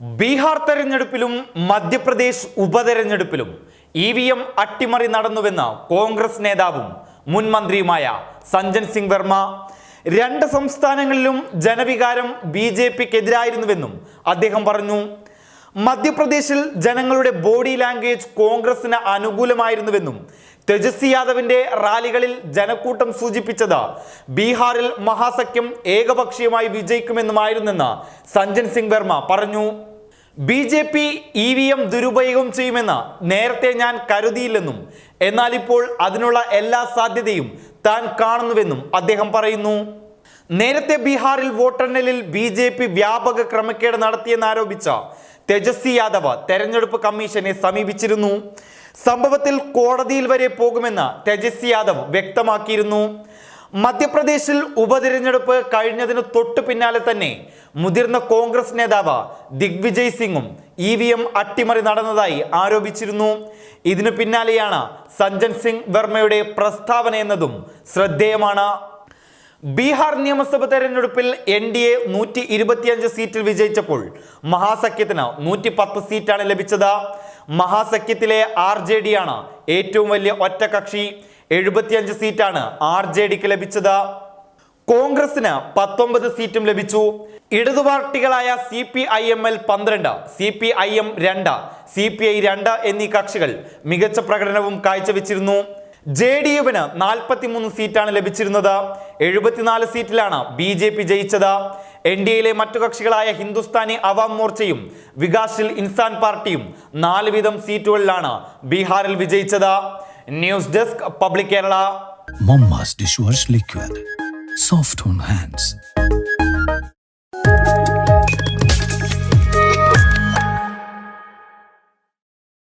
ബീഹാർ തെരഞ്ഞെടുപ്പിലും മധ്യപ്രദേശ് ഉപതെരഞ്ഞെടുപ്പിലും E V M അട്ടിമറി നടന്നുവെന്ന് കോൺഗ്രസ് നേതാവും മുൻ മന്ത്രിയുമായ സഞ്ജൻ സിംഗ് വർമ്മ. രണ്ട് സംസ്ഥാനങ്ങളിലും ജനവികാരം ബി ജെ പിക്കെതിരായിരുന്നുവെന്നും അദ്ദേഹം പറഞ്ഞു. മധ്യപ്രദേശിൽ ജനങ്ങളുടെ ബോഡി ലാംഗ്വേജ് കോൺഗ്രസിന് അനുകൂലമായിരുന്നുവെന്നും തേജസ്വി യാദവിന്റെ റാലികളിൽ ജനക്കൂട്ടം സൂചിപ്പിച്ചത് ബീഹാറിൽ മഹാസഖ്യം ഏകപക്ഷീയമായി വിജയിക്കുമെന്നുമായിരുന്നെന്ന് സഞ്ജൻ സിംഗ് വർമ്മ പറഞ്ഞു. B J P E V M ദുരുപയോഗം ചെയ്യുമെന്ന് നേരത്തെ ഞാൻ കരുതിയില്ലെന്നും എന്നാൽ ഇപ്പോൾ അതിനുള്ള എല്ലാ സാധ്യതയും താൻ കാണുന്നുവെന്നും അദ്ദേഹം പറയുന്നു. നേരത്തെ ബീഹാറിൽ വോട്ടെണ്ണലിൽ ബി ജെ പി വ്യാപക ക്രമക്കേട് നടത്തിയെന്നാരോപിച്ച തേജസ്വി യാദവ് തെരഞ്ഞെടുപ്പ് കമ്മീഷനെ സമീപിച്ചിരുന്നു. സംഭവത്തിൽ കോടതിയിൽ വരെ പോകുമെന്ന് തേജസ്വി യാദവ് വ്യക്തമാക്കിയിരുന്നു. മധ്യപ്രദേശിൽ ഉപതിരഞ്ഞെടുപ്പ് കഴിഞ്ഞതിന് തൊട്ടു പിന്നാലെ തന്നെ മുതിർന്ന കോൺഗ്രസ് നേതാവ് ദിഗ്വിജയ് സിംഗും ഇ വി എം അട്ടിമറി നടന്നതായി ആരോപിച്ചിരുന്നു. ഇതിനു പിന്നാലെയാണ് സഞ്ജൻ സിംഗ് വർമ്മയുടെ പ്രസ്താവന എന്നതും ശ്രദ്ധേയമാണ്. ബീഹാർ നിയമസഭ തെരഞ്ഞെടുപ്പിൽ എൻ ഡി എ നൂറ്റി ഇരുപത്തിയഞ്ച് സീറ്റിൽ വിജയിച്ചപ്പോൾ മഹാസഖ്യത്തിന് നൂറ്റി പത്ത് സീറ്റാണ് ലഭിച്ചത്. മഹാസഖ്യത്തിലെ ആർ ജെ ഡി ആണ് ഏറ്റവും വലിയ ഒറ്റകക്ഷി എഴുപത്തിയഞ്ച് സീറ്റാണ് ആർ ജെ ഡിക്ക് ലഭിച്ചത്. കോൺഗ്രസിന് പത്തൊമ്പത് സീറ്റും ലഭിച്ചു. ഇടതു പാർട്ടികളായ C P I M L പന്ത്രണ്ട് സി പി ഐ എം രണ്ട് സി പി ഐ രണ്ട് എന്നീ കക്ഷികൾ മികച്ച പ്രകടനവും കാഴ്ചവെച്ചിരുന്നു. ജെ ഡി യുവിന് നാൽപ്പത്തിമൂന്ന് സീറ്റാണ് ലഭിച്ചിരുന്നത്. എഴുപത്തിനാല് സീറ്റിലാണ് ബി ജെ പി ജയിച്ചത്. എൻ ഡി എയിലെ മറ്റു കക്ഷികളായ ഹിന്ദുസ്ഥാനി അവാം മോർച്ചയും വികാസിൽ ഇൻസാൻ പാർട്ടിയും നാല് വീതം സീറ്റുകളിലാണ് ബീഹാറിൽ വിജയിച്ചത്. News desk public Kerala Momma's dishwash liquid. Soft on hands.